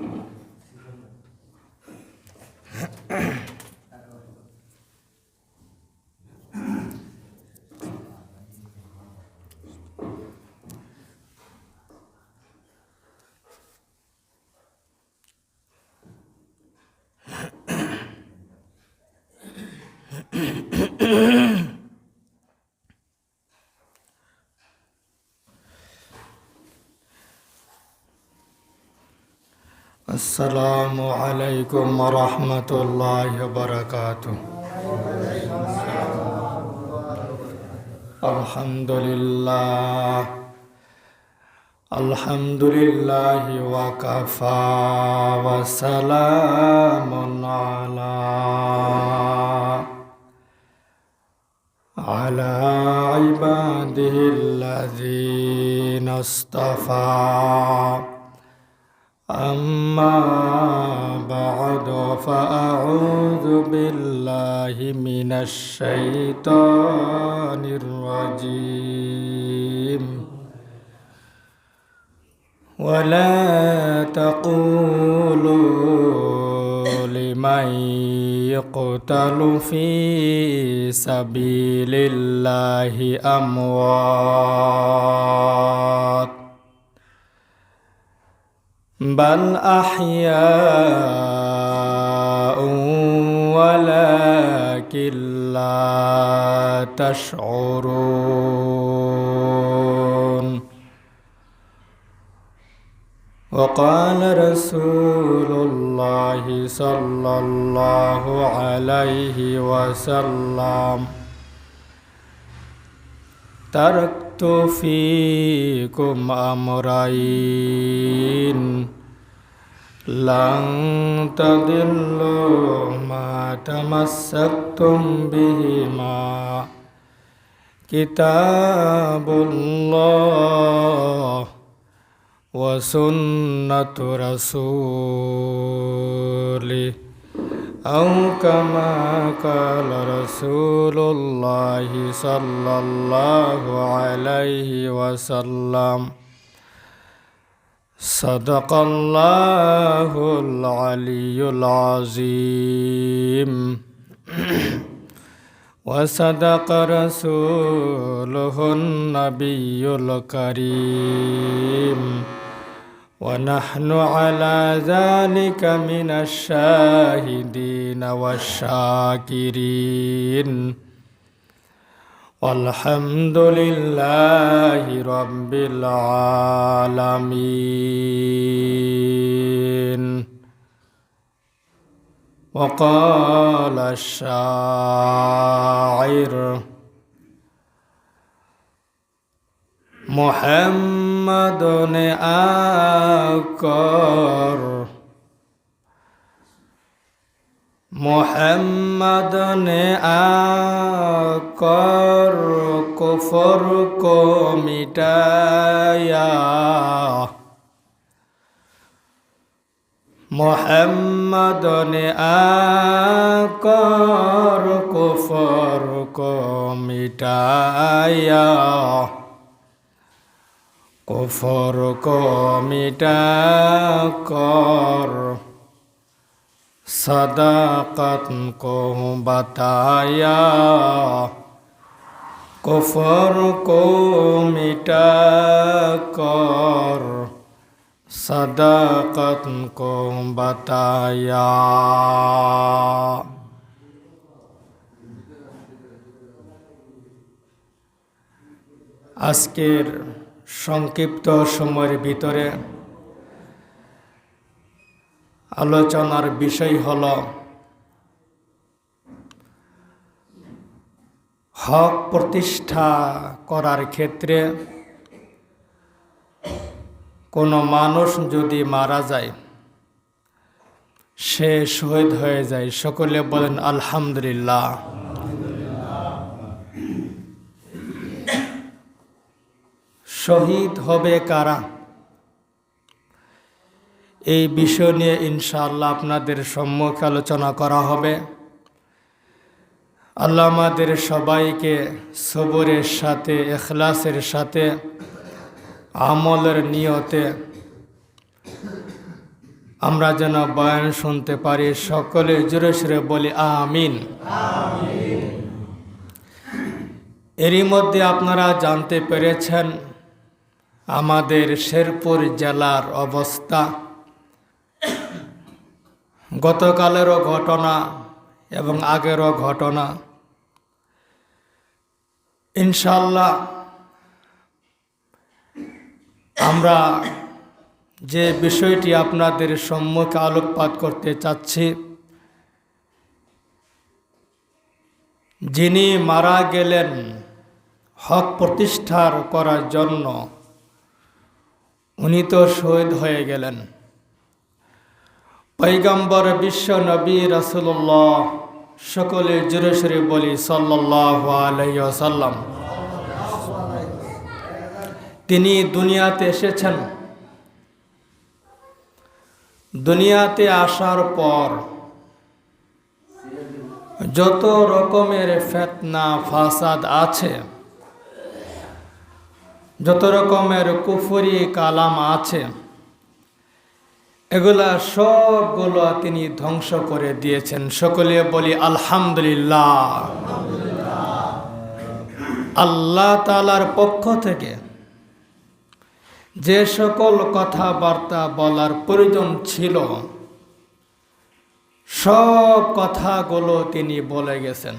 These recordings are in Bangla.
Mm-hmm. السلام عليكم ورحمة الله وبركاته. الحمد لله. الحمد لله وكفى وسلام على على عباده الذين اصطفى. فأعوذ بالله من الشيطان الرجيم. ولا تقولوا لمن يقتل في سبيل الله أموات. بل أحياء ولكن لا تشعرون. وقال رسول الله صلى الله عليه وسلم تركت فيكم أمرين. لن تضلوا ما تمسكتم بهما كتاب الله وسنة رسوله أو كما قال رسول الله صلى الله عليه وسلم صدق الله العلي العظيم. وصدق رسوله النبي الكريم. ونحن على ذلك من الشاهدين والشاكرين. والحمد لله رب العالمين. وقال الشاعر محمد آكر মোহাম্মদনে আর কফর কমিটায়া মোহাম্মদনে আর কফর কমিটায়া কফর কমিটা কর সদাকত কো কুফর কো মিটা কর সদাকত কো আজকের সংক্ষিপ্ত সময়ের ভিতরে আলোচনার বিষয় হল হক প্রতিষ্ঠা করার ক্ষেত্রে কোনো মানুষ যদি মারা যায়, সে শহীদ হয়ে যায়। সকলে বলেন, আলহামদুলিল্লাহ। শহীদ হবে কারা? এই বিষয় নিয়ে ইনশাআল্লাহ আপনাদের সম্মুখে আলোচনা করা হবে। আল্লাহ আমাদের সবাইকে সবরের সাথে, এখলাসের সাথে, আমলের নিয়তে আমরা যেন বয়ান শুনতে পারি। সকলে জোরে সুরে বলি, আমিন। এরই মধ্যে আপনারা জানতে পেরেছেন আমাদের শেরপুর জেলার অবস্থা। গতকালেরও ঘটনা এবং আগেরও ঘটনা। ইনশাল্লাহ আমরা যে বিষয়টি আপনাদের সম্মুখে আলোকপাত করতে চাচ্ছি, যিনি মারা গেলেন হক প্রতিষ্ঠার করার জন্য, উনি তো শহীদ হয়ে গেলেন। পৈগম্বর বিশ্ব নবী রসুল্লাহ সকলে জুড়ে সরে বলি আলাইসাল্লাম তিনি দুনিয়াতে এসেছেন। দুনিয়াতে আসার পর যত রকমের ফেতনা, ফাসাদ আছে, যত রকমের কুফুরি, কালাম আছে এগুলা সবগুলো তিনি ধ্বংস করে দিয়েছেন। সকলে বলি আলহামদুলিল্লাহ। আল্লাহ তালার পক্ষ থেকে যে সকল কথাবার্তা বলার প্রয়োজন ছিল, সব কথাগুলো তিনি বলে গেছেন।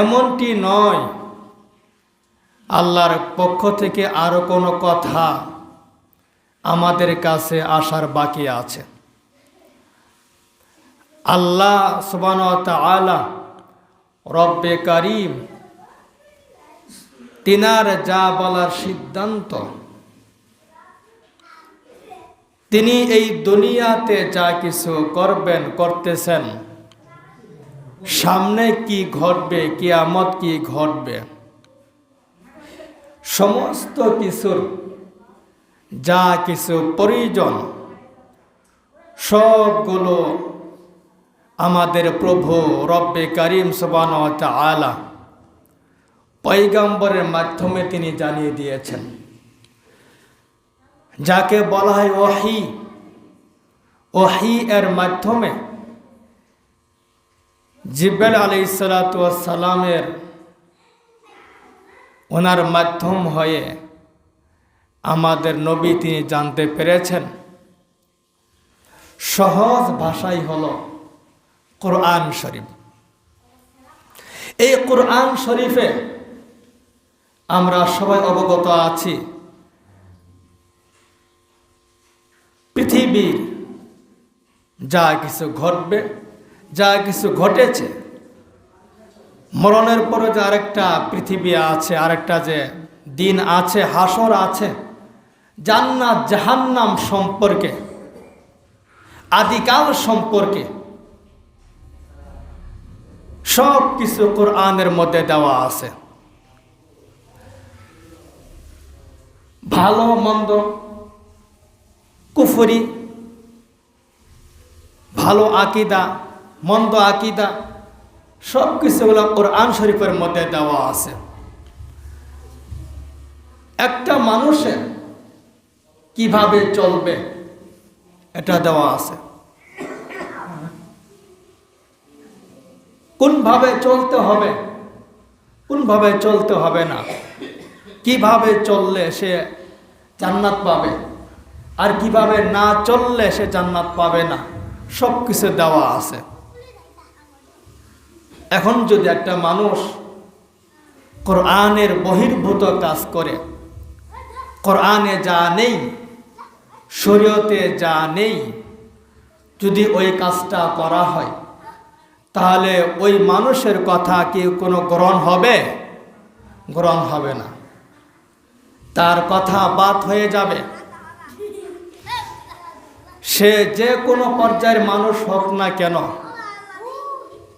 এমনটি নয়, আল্লাহর পক্ষ থেকে আরও কোনো কথা আমাদের কাছে আসার বাকি আছে। আল্লাহ সুবান আলা রব্বে করিম তিনার যা বলার সিদ্ধান্ত, তিনি এই দুনিয়াতে যা কিছু করবেন, করতেছেন, সামনে কি ঘটবে, কিয়ামত কি ঘটবে, সমস্ত কিছুর যা কিছু প্রয়োজন, সবগুলো আমাদের প্রভু রব্বে করিম সুবান আলা পৈগম্বরের মাধ্যমে তিনি জানিয়ে দিয়েছেন। যাকে বলা হয় ওহি ওহি এর মাধ্যমে জিব্বেল আলি সালামের ওনার মাধ্যম হয়ে আমাদের নবী তিনি জানতে পেরেছেন। সহজ ভাষাই হল কোরআন শরীফ। এই কোরআন শরীফে আমরা সবাই অবগত আছি, পৃথিবীর যা কিছু ঘটবে, যা কিছু ঘটেছে, মরণের পরে যে আরেকটা পৃথিবী আছে, আরেকটা যে দিন আছে, হাসর আছে জান্নাত, জাহান্নাম সম্পর্কে, আদিকাল সম্পর্কে সব কিছু কোরআনের মধ্যে দেওয়া আছে। ভালো, মন্দ, কুফরি, ভালো আকিদা, মন্দ আকিদা সব কিছুগুলো কোরআন শরীফের মধ্যে দেওয়া আছে। একটা মানুষের কীভাবে চলবে? এটা দেওয়া আছে। কোনভাবে চলতে হবে? কোনভাবে চলতে হবে না? কীভাবে চললে সে জান্নাত পাবে? আর কীভাবে না চললে সে জান্নাত পাবে না? সব কিছু দেওয়া আছে। এখন যদি একটা মানুষ কোরআনের বহির্ভূত কাজ করে, কোরআনে যা নেই শরীয়তে যা নেই, যদি ওই কাজটা করা হয়, তাহলে ওই মানুষের কথা কি কোনো গ্রহণ হবে? গ্রহণ হবে না। তার কথা বাদ হয়ে যাবে। সে যে কোনো পর্যায়ের মানুষ হোক না কেন,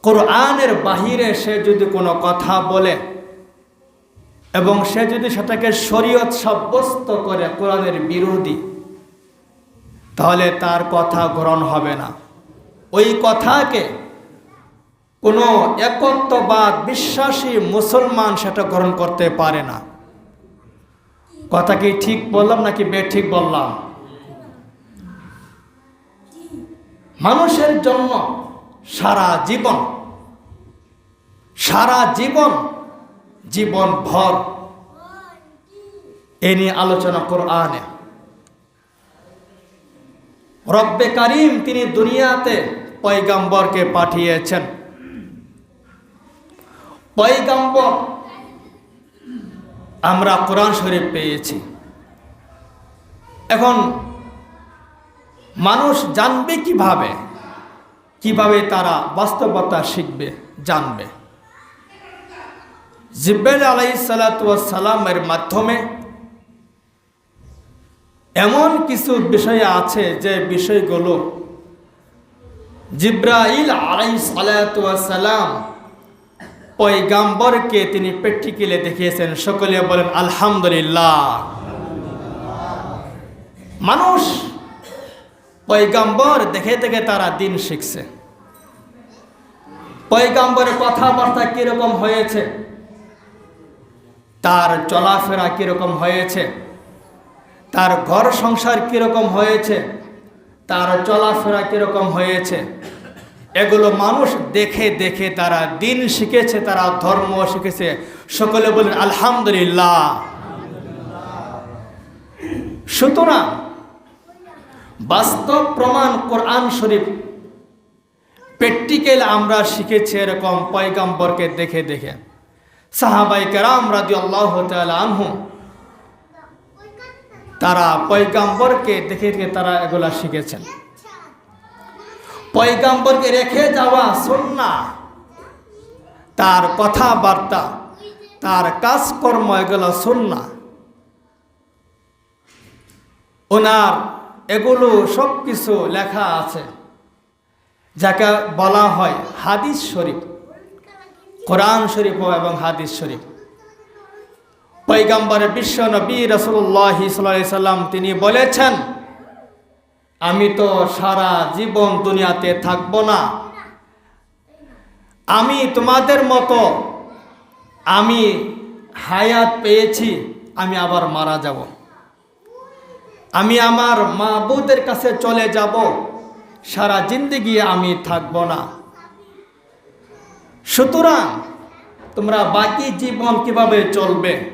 কোরআনের বাহিরে সে যদি কোনো কথা বলে এবং সে যদি সেটাকে শরীয়ত সাব্যস্ত করে কোরআনের বিরোধী তাহলে তার কথা গ্রহণ হবে না। ওই কথাকে কোনো একত্ববাদ বিশ্বাসী মুসলমান সেটা গ্রহণ করতে পারে না। কথা কি ঠিক বললাম নাকি বে ঠিক বললাম? মানুষের জন্য সারা জীবন সারা জীবন জীবন ভর। এ নিয়ে আলোচনা কোরআনে। রব্বে কারিম তিনি দুনিয়াতে পয়গাম্বরকে পাঠিয়েছেন। পয়গাম্বর আমরা কোরআন শরীফ পেয়েছি। এখন মানুষ জানবে কীভাবে কীভাবে তারা বাস্তবতা শিখবে, জানবে। জিব্বেল আলাই সালাতামের মাধ্যমে এমন কিছু বিষয় আছে যে বিষয়গুলো জিব্রাইল আলাই সালাতাম পয়গাম্বরকে তিনি প্র্যাকটিক্যালে দেখিয়েছেন। সকলে বলেন, আলহামদুলিল্লাহ। মানুষ পয়গাম্বর দেখে দেখে তারা দিন শিখছে। পয়গাম্বরের কথাবার্তা কীরকম হয়েছে? তার চলাফেরা কীরকম হয়েছে? তার ঘর সংসার কীরকম হয়েছে, তার চলাফেরা কীরকম হয়েছে, এগুলো মানুষ দেখে দেখে তারা দিন শিখেছে, তারা ধর্ম শিখেছে। সকলে বলেন আলহামদুলিল্লাহ। সুতরাং বাস্তব প্রমাণ কোরআন শরীফ প্র্যাকটিক্যাল আমরা শিখেছি এরকম পয়গাম্বরকে দেখে দেখে। সাহাবাই কেরাম রাজি আল্লাহ তাল আনহু তারা পয়গাম্বরকে দেখে দেখে তারা এগুলা শিখেছেন। পয়গাম্বরকে রেখে যাওয়া সন্না তার কথাবার্তা, তার কাজকর্ম এগুলো সন্না ওনার এগুলো সব কিছু লেখা আছে, যাকে বলা হয় হাদিস শরীফ। কোরআন শরীফ এবং হাদিস শরীফ। পৈগম্বরের বিশ্ব নবী রসুল্লাহ সাল্লাম তিনি বলেছেন, আমি তো সারা জীবন দুনিয়াতে থাকব না। আমি তোমাদের মতো, আমি হায়াত পেয়েছি, আমি আবার মারা যাব। আমি আমার মাবুদের কাছে চলে যাব। সারা জিন্দগি আমি থাকব না। সুতরাং তোমরা বাকি জীবন কীভাবে চলবে?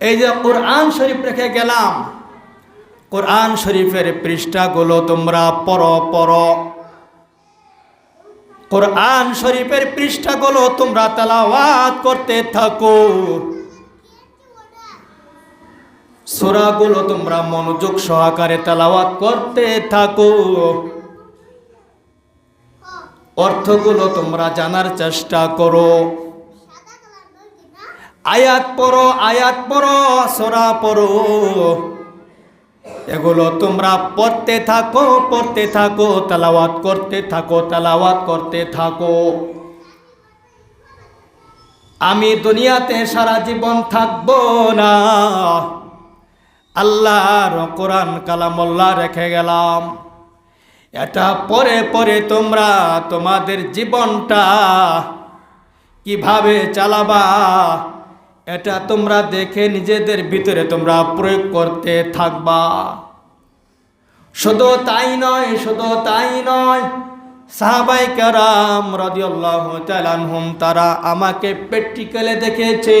এই যে কোরআন শরীফ রেখে গেলাম, কোরআন শরীফের পৃষ্ঠাগুলো তোমরা পর পর কোরআন শরীফের পৃষ্ঠাগুলো তোমরা তালাওয়াত করতে থাকো। সোরাগুলো তোমরা মনোযোগ সহকারে তালাওয়াত করতে থাকো। অর্থগুলো তোমরা জানার চেষ্টা করো। আয়াত পড়ো আয়াত পড়ো, সোরা পড়ো। এগুলো তোমরা পড়তে থাকো পড়তে থাকো, তালাওয়াত করতে থাকো, তালাওয়াত করতে থাকো। আমি দুনিয়াতে সারা জীবন থাকব না। আল্লাহর কোরআন কালামল্লা রেখে গেলাম। এটা পরে পরে তোমরা তোমাদের জীবনটা কীভাবে চালাবা? এটা তোমরা দেখে নিজেদের ভিতরে তোমরা প্রয়োগ করতে থাকবা। শুধু তাই নয়, শুধু তাই নয়, সাহাবাই কারাম তালানহুম তারা আমাকে প্র্যাকটিক্যালে দেখেছে।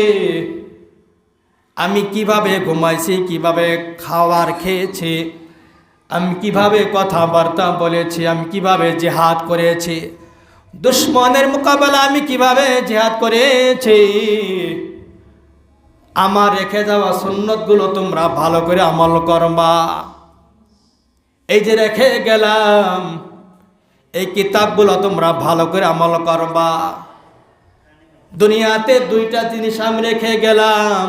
আমি কীভাবে ঘুমাইছি, কীভাবে খাওয়ার খেয়েছি, আমি কীভাবে কথাবার্তা বলেছি, আমি কীভাবে জেহাদ করেছি, দুশ্মনের মোকাবেলা আমি কীভাবে জেহাদ করেছি। আমার রেখে যাওয়া সুন্নতগুলো তোমরা ভালো করে আমল করবা। এই যে রেখে গেলাম, এই কিতাবগুলো তোমরা ভালো করে আমল করবা। দুনিয়াতে দুইটা জিনিস আমি রেখে গেলাম,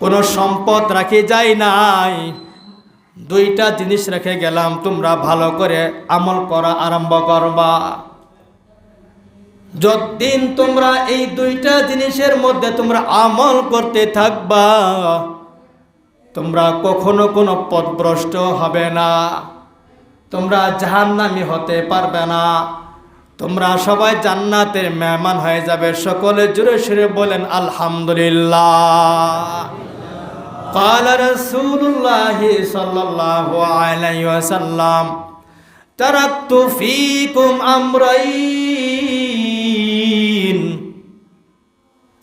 কোনো সম্পদ রাখি যাই নাই, দুইটা জিনিস রেখে গেলাম, তোমরা ভালো করে আমল করা আরম্ভ করবা। যতদিন তোমরা এই দুইটা জিনিসের মধ্যে তোমরা আমল করতে থাকবা তোমরা কখনো কোনো পদভ্রষ্ট হবে না তোমরা জাহান্নামি হতে পারবে না তোমরা সবাই জান্নাতের মেহমান হয়ে যাবে সকলে জুড়ে সুরে বলেন আলহামদুলিল্লাহ قال رسول الله صلى الله عليه وسلم তারাক্তু ফিকুম আমরাইন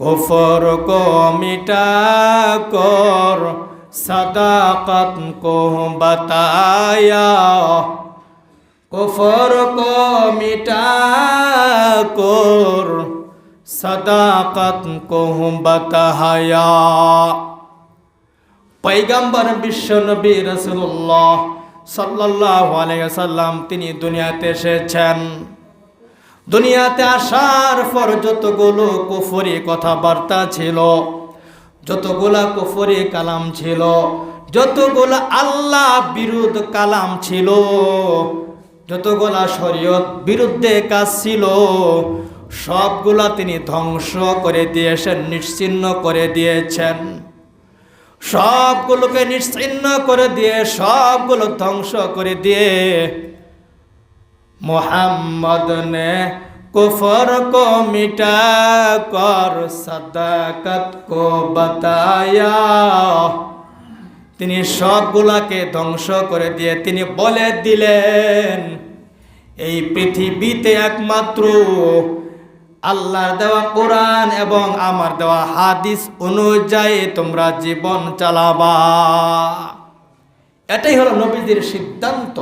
কুফর কো মিটা কর, সদাকত কো বতায়া। কুফর কো মিটা কর, সদাকত কো বতায়া। পৈগম্বর বিশ্ব নবী রসুল্লাহ সাল্লাহ আলাইসাল্লাম তিনি দুনিয়াতে এসেছেন। দুনিয়াতে আসার পর যতগুলো কুফরি কথাবার্তা ছিল, যতগুলা কুফরি কালাম ছিল, যতগুলা আল্লাহ বিরুদ্ধ কালাম ছিল, যতগুলা শরীয়ত বিরুদ্ধে কাজ ছিল, সবগুলা তিনি ধ্বংস করে দিয়েছেন, নিশ্চিন্ন করে দিয়েছেন। সবগুলোকে নিশ্চিন্ন করে দিয়ে, সবগুলো ধ্বংস করে দিয়ে মোহাম্মদ নে কুফর কো মিটা কর সদাকত কো বাতায়া। তিনি সবগুলাকে ধ্বংস করে দিয়ে তিনি বলে দিলেন, এই পৃথিবীতে একমাত্র আল্লাহর দেওয়া কোরআন এবং আমার দেওয়া হাদিস অনুযায়ী তোমরা জীবন চালাবা। এটাই হলো নবীদের সিদ্ধান্ত।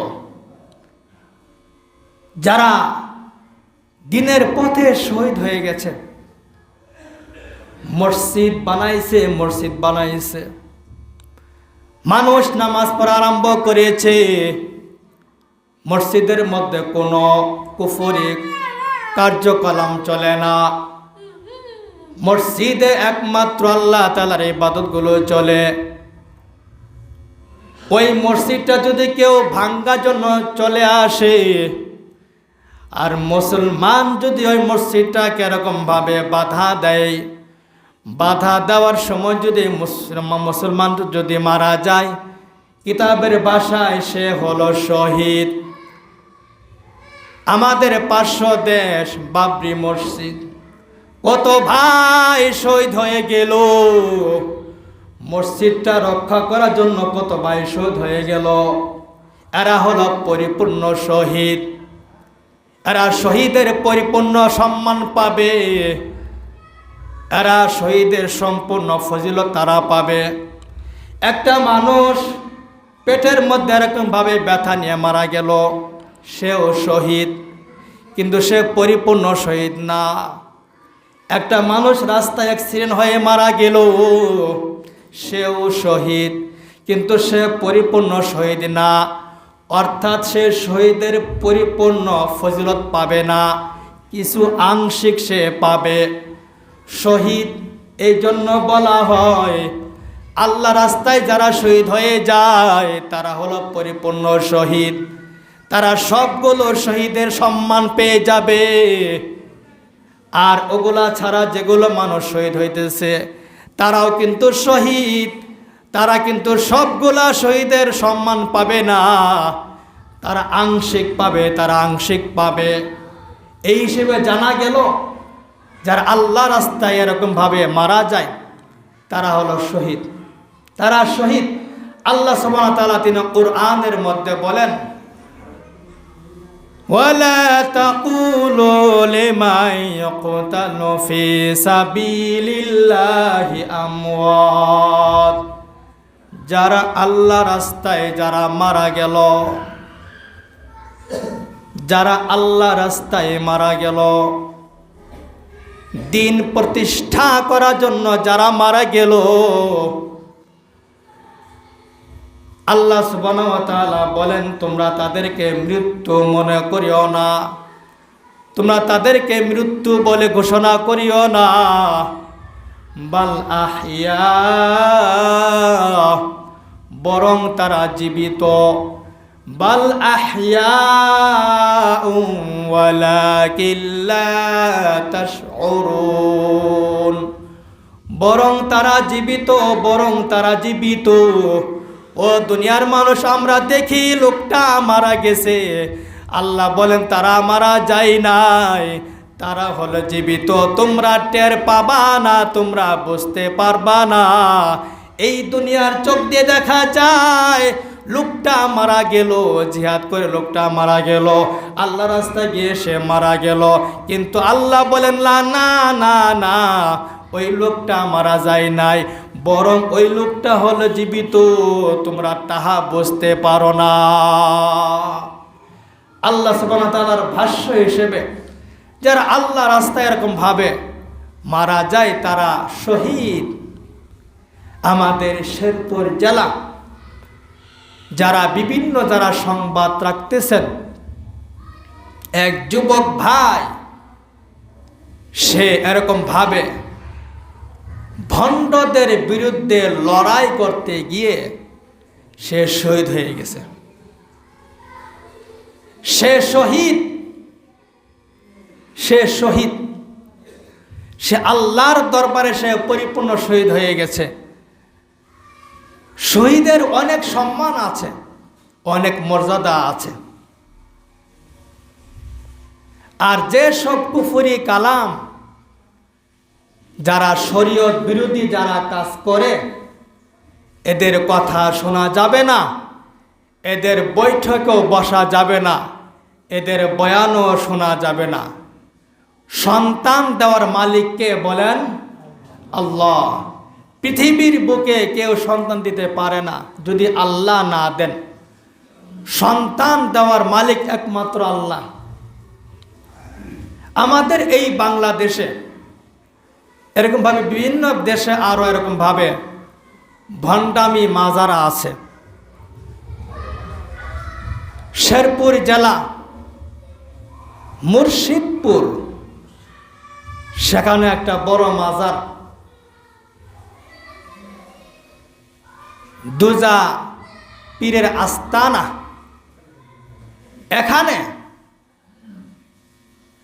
যারা দিনের পথে শহীদ হয়ে গেছে, মসজিদ বানাইছে মসজিদ বানাইছে। মানুষ নামাজ পড়া আরম্ভ করেছে। মসজিদের মধ্যে কোনো কুফরি কার্যকলাম চলে না। মসজিদে একমাত্র আল্লাহ তালার ইবাদতগুলো চলে। ওই মসজিদটা যদি কেউ ভাঙ্গার জন্য চলে আসে আর মুসলমান যদি ওই মসজিদটাকে এরকমভাবে বাধা দেয়, বাধা দেওয়ার সময় যদি মুসলমান যদি মারা যায়, কিতাবের বাসায় সে হলো শহীদ। আমাদের পার্শ্ব দেশ বাবরি মসজিদ। কত ভাই শহীদ হয়ে গেল। মসজিদটা রক্ষা করার জন্য কত ভাই শহীদ হয়ে গেল। এরা হলো পরিপূর্ণ শহীদ। এরা শহীদের পরিপূর্ণ সম্মান পাবে। এরা শহীদের সম্পূর্ণ ফজিলত তারা পাবে। একটা মানুষ পেটের মধ্যে এরকমভাবে ব্যথা নিয়ে মারা গেল, সেও শহীদ, কিন্তু সে পরিপূর্ণ শহীদ না। একটা মানুষ রাস্তায় অ্যাক্সিডেন্ট হয়ে মারা গেল, সেও শহীদ, কিন্তু সে পরিপূর্ণ শহীদ না। অর্থাৎ সে শহীদের পরিপূর্ণ ফজিলত পাবে না, কিছু আংশিক সে পাবে। শহীদ এই জন্য বলা হয়, আল্লাহ রাস্তায় যারা শহীদ হয়ে যায়, তারা হলো পরিপূর্ণ শহীদ। তারা সবগুলো শহীদের সম্মান পেয়ে যাবে। আর ওগুলা ছাড়া যেগুলো মানুষ শহীদ হইতেছে, তারাও কিন্তু শহীদ। তারা কিন্তু সবগুলা শহীদের সম্মান পাবে না। তারা আংশিক পাবে, তারা আংশিক পাবে। এই হিসেবে জানা গেল, যারা আল্লাহ রাস্তায় এরকমভাবে মারা যায়, তারা হলো শহীদ। তারা শহীদ। আল্লাহ সুবহান তাআলা তিনি কোরআনের মধ্যে বলেন, ওয়ালা যারা আল্লাহ রাস্তায় যারা মারা গেল, যারা আল্লাহ রাস্তায় মারা গেল, দিন প্রতিষ্ঠা করার জন্য যারা মারা গেল, আল্লাহ সুবান বলেন, তোমরা তাদেরকে মৃত্যু মনে করিও না। তোমরা তাদেরকে মৃত্যু বলে ঘোষণা করিও না। বাল আহিয়া বরং তারা জীবিত। বাল তাশউরুন। বরং তারা জীবিত, বরং তারা জীবিত। ও দুনিয়ার মানুষ, আমরা দেখি লোকটা মারা গেছে। আল্লাহ বলেন, তারা মারা যায় নাই। তারা হলো জীবিত। তোমরা টের পাবা না, তোমরা বুঝতে পারবা না। এই দুনিয়ার চোখ দিয়ে দেখা যায়, লোকটা মারা গেল, জিহাদ করে লোকটা মারা গেল আল্লাহ রাস্তায় গিয়ে সে মারা গেল। কিন্তু আল্লাহ বলেন না না না, ওই লোকটা মারা যায় নাই, বরং ওই লোকটা হলো জীবিত, তোমরা তাহা বুঝতে পারো না। আল্লাহ ওয়া ভাষ্য হিসেবে, যারা আল্লাহ রাস্তায় এরকম ভাবে মারা যায়, তারা শহীদ। আমাদের শেরপুর জেলা। যারা বিভিন্ন যারা সংবাদ রাখতেছেন, এক যুবক ভাই, সে এরকম ভাবে ভণ্ডদের বিরুদ্ধে লড়াই করতে গিয়ে সে শহীদ হয়ে গেছে। সে শহীদ সে শহীদ, সে আল্লাহর দরবারে সে পরিপূর্ণ শহীদ হয়ে গেছে। শহীদের অনেক সম্মান আছে, অনেক মর্যাদা আছে। আর যে সব কুফুরি কালাম যারা শরীয়ত বিরোধী যারা কাজ করে, এদের কথা শোনা যাবে না, এদের বৈঠকেও বসা যাবে না, এদের বয়ানও শোনা যাবে না। সন্তান দেওয়ার মালিককে বলেন আল্লাহ। পৃথিবীর বুকে কেউ সন্তান দিতে পারে না যদি আল্লাহ না দেন। সন্তান দেওয়ার মালিক একমাত্র আল্লাহ। আমাদের এই বাংলাদেশে এরকমভাবে বিভিন্ন দেশে আরও এরকমভাবে ভণ্ডামি মাজারা আছে। শেরপুর জেলা, মুর্শিদপুর, সেখানে একটা বড় মাজার। দুজা পীরের আস্তানা। এখানে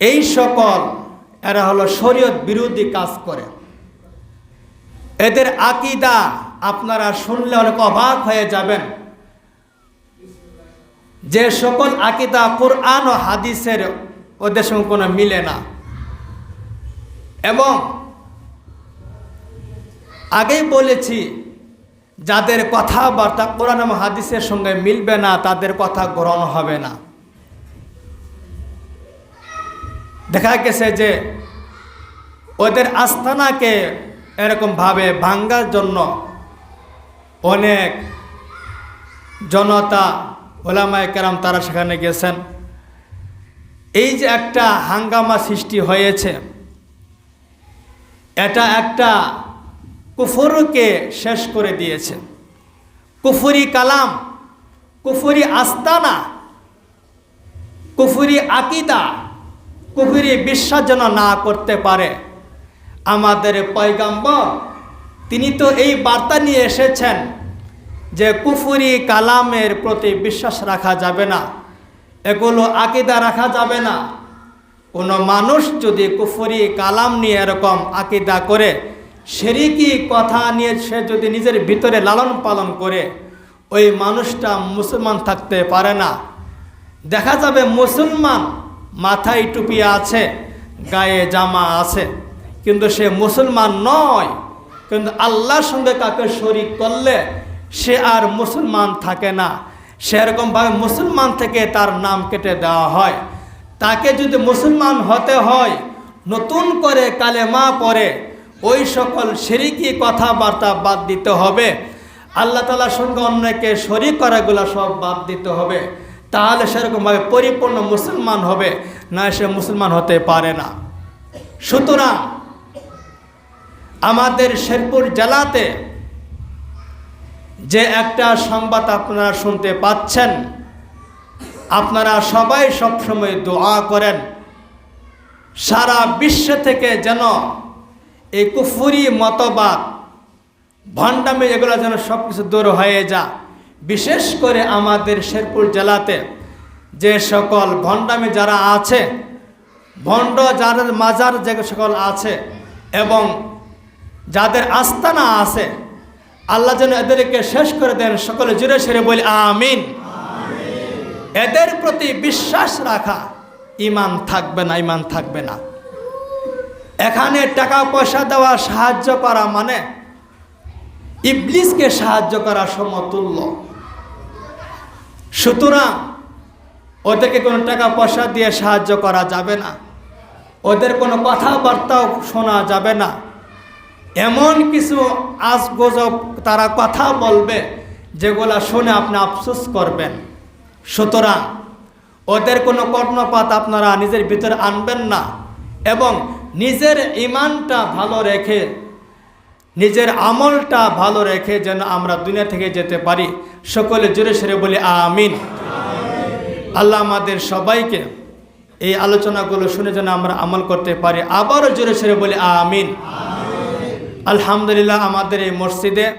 এই সকল এরা হলো শরীয়ত বিরোধী কাজ করে। এদের আকিদা আপনারা শুনলে অনেক অবাক হয়ে যাবেন। যে সকল আকিদা কোরআন ও হাদিসের ওদের সঙ্গে কোনো মিলে না। এবং আগেই বলেছি যাদের কথাবার্তা কোরআন হাদিসের সঙ্গে মিলবে না, তাদের কথা গ্রহণ হবে না। দেখা গেছে যে ওদের আস্থানাকে এরকমভাবে ভাঙ্গার জন্য অনেক জনতা, ওলামায় কেরাম তারা সেখানে গেছেন। এই যে একটা হাঙ্গামা সৃষ্টি হয়েছে, এটা একটা কুফরকে শেষ করে দিয়েছে কুফুরি কালাম, কুফুরি আস্তানা, কুফুরি আকিদা, কুফুরি বিশ্বাস যেন না করতে পারে। আমাদের পয়গাম্বর, তিনি তো এই বার্তা নিয়ে এসেছেন যে কুফুরি কালামের প্রতি বিশ্বাস রাখা যাবে না, এগুলো আকিদা রাখা যাবে না। কোনো মানুষ যদি কুফুরি কালাম নিয়ে এরকম আকিদা করে সেরিকি কথা নিয়ে সে যদি নিজের ভিতরে লালন পালন করে, ওই মানুষটা মুসলমান থাকতে পারে না। দেখা যাবে মুসলমান মাথায় টুপি আছে, গায়ে জামা আছে, কিন্তু সে মুসলমান নয়। কিন্তু আল্লাহর সঙ্গে কাকে শরিক করলে সে আর মুসলমান থাকে না। সেরকমভাবে মুসলমান থেকে তার নাম কেটে দেওয়া হয়। তাকে যদি মুসলমান হতে হয়, নতুন করে কালেমা পরে ওই সকল সেরিকি কথাবার্তা বাদ দিতে হবে। আল্লাহ তালার সঙ্গে অন্যকে শরিক করাগুলো সব বাদ দিতে হবে। তাহলে সেরকমভাবে পরিপূর্ণ মুসলমান হবে, না সে মুসলমান হতে পারে না। সুতরাং আমাদের শেরপুর জেলাতে যে একটা সংবাদ আপনারা শুনতে পাচ্ছেন, আপনারা সবাই সবসময় দোয়া করেন। সারা বিশ্ব থেকে যেন এই কুফুরি মতবাদ, ভণ্ডামি এগুলো যেন সব কিছু দূর হয়ে যা। বিশেষ করে আমাদের শেরপুর জেলাতে যে সকল ভণ্ডামি যারা আছে, ভণ্ড যাদের মাজার যে সকল আছে এবং যাদের আস্তানা আছে, আল্লাহ যেন এদেরকে শেষ করে দেন সকলে জুড়ে সেরে বলি আমিন। এদের প্রতি বিশ্বাস রাখা ইমান থাকবে না ইমান থাকবে না। এখানে টাকা পয়সা দেওয়া সাহায্য করা মানে ইবলিসকে সাহায্য করা সমতুল্য। সুতরাং ওদেরকে কোনো টাকা পয়সা দিয়ে সাহায্য করা যাবে না। ওদের কোনো কথাবার্তাও শোনা যাবে না। এমন কিছু আজ গজব তারা কথা বলবে যেগুলা শুনে আপনি আফসোস করবেন। সুতরাং ওদের কোনো কর্ণপাত আপনারা নিজের ভিতরে আনবেন না এবং নিজের ইমানটা ভালো রেখে, নিজের আমলটা ভালো রেখে যেন আমরা দুনিয়া থেকে যেতে পারি। সকলে জোরে সেরে বলি, আমিন। আল্লাহ আমাদের সবাইকে এই আলোচনাগুলো শুনে যেন আমরা আমল করতে পারি। আবারও জোরে সেরে বলি, আমিন। আলহামদুলিল্লাহ আমাদের এই মসজিদে